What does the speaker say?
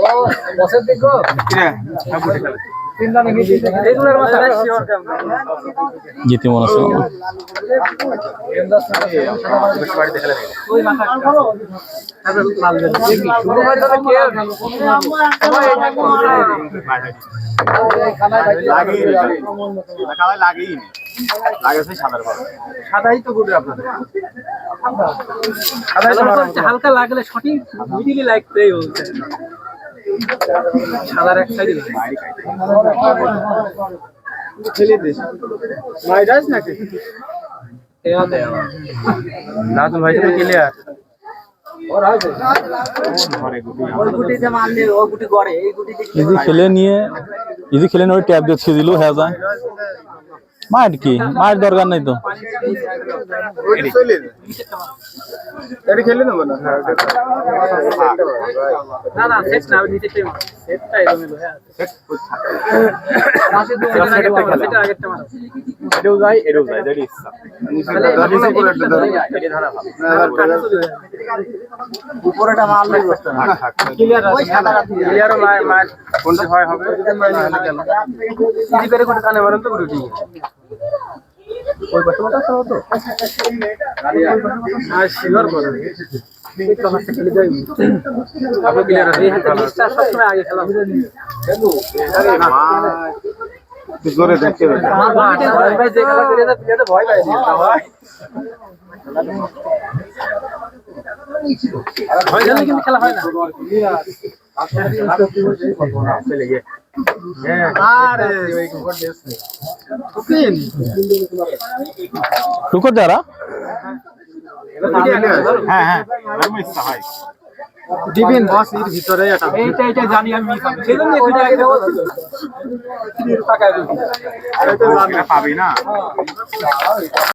ও বসের দিক জিতে মনে আছে হালকা লাগলে সঠিক বলছে। সাদার এক সাইডে ছেলে দেশ। মাইরাজ নাকি? নাজুল ভাই তুমি ক্লিয়ার খেলে নিয়ে ইজি খেলে নিয়ে ওই ট্যাব দিয়ে ছিঁড়ে দিল হ্যাঁ যায়। মার কি মার দরকার নাই তো হ্যাঁ উপরেটা মারলে ক্লিয়ার ক্লিয়ার কোনটা? হয় হবে। করে কোনটা কানে? মারেন তো গুরুটি ওই তো তো আর সিলভার করে আপনি ক্লিয়ার আছে এই সবসময় আগে খেলা জোরে দেখতে ভয় পাই করে খেলা হয় না। আরে যারা হ্যাঁ হ্যাঁ ইচ্ছা বস এর ভিতরে এটা। এইটা এইটা জানি আমি। সেই জন্য দুইটা আগে বলছি। টাকা পাবি না।